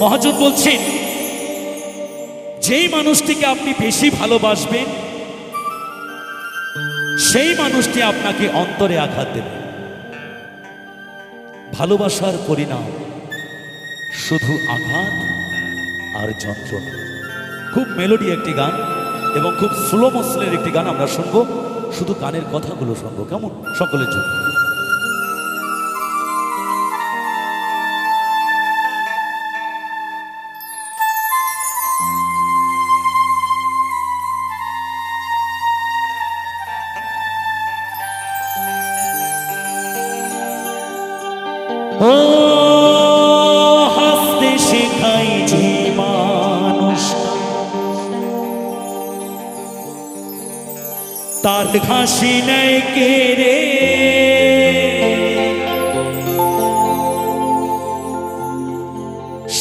মহাজন বলছেন, যেই মানুষটিকে আপনি বেশি ভালোবাসবেন, সেই মানুষটি আপনাকে অন্তরে আঘাত দেবে। ভালোবাসার পরিণাম শুধু আঘাত আর যন্ত্রণা। খুব মেলোডি একটি গান এবং খুব স্লো মোশনের একটি গান আমরা শুনব। শুধু গানের কথাগুলো শুনব, কেমন? সকলের জন্য। ও হাসতে শেখাই যে মানুষ। তার ঘাসি নেয় কেড়ে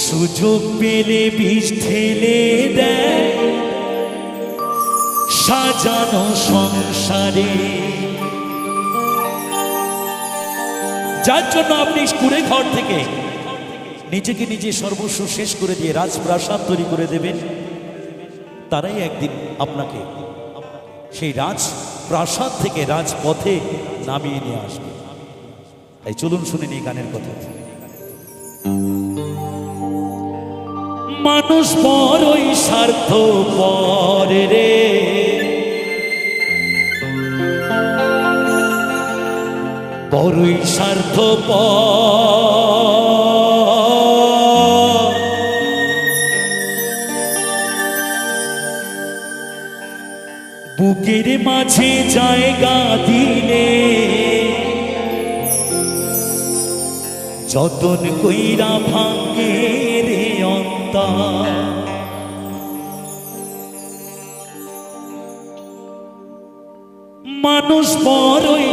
সুযোগ পেলে বিষ ঠেলে দেয়। সাজানো সংসারে যার জন্য আপনি স্কুলে ঘর থেকে নিজেকে নিজে সর্বস্ব শেষ করে দিয়ে রাজপ্রাসাদ তৈরি করে দেবেন, তারাই একদিন আপনাকে সেই রাজ প্রাসাদ থেকে রাজপথে নামিয়ে নিয়ে আসবে। তাই চলুন শুনে নিই গানের কথা। মানুষ বড়ই স্বার্থ পরে রে। বড়ই স্বার্থ বুকের মাঝে জায়গা দিলে যতন কইরা ভাঙ্গে রে অন্তা মানুষ বড়ই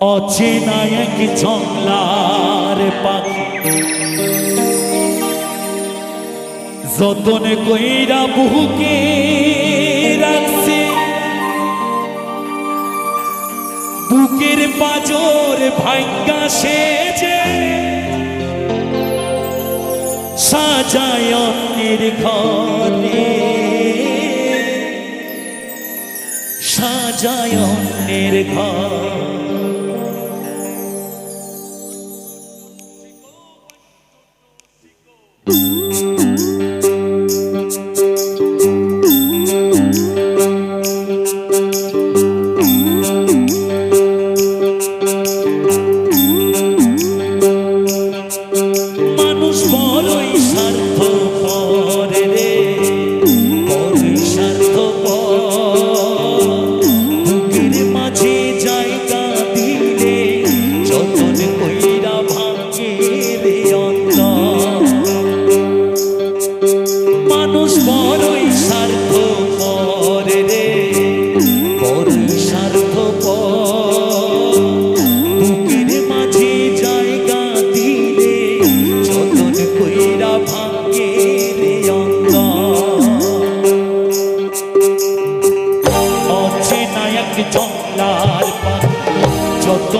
অচেনা এক জংলার পাখি। যতন কইরা বুকে রাখছে, বুকের পাজর ভাঙ্গা সেজে, সাজায় অন্যের ঘরে। সাজায় অন্যের ঘর। মানুষ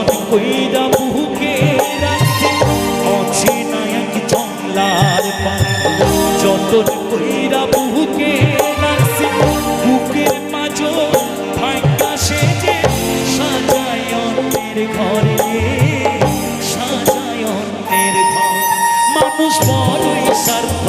যতন কইরা বুকে রাখছে অচেনা এক জংলার পাখি। যতন কইরা বুকে রাখছে বুকের মাঝো ভাঙ্গা সেজে সাজায় অন্যের ঘরে। সাজায় অন্যের ঘর। মানুষ বড়ই স্বার্থ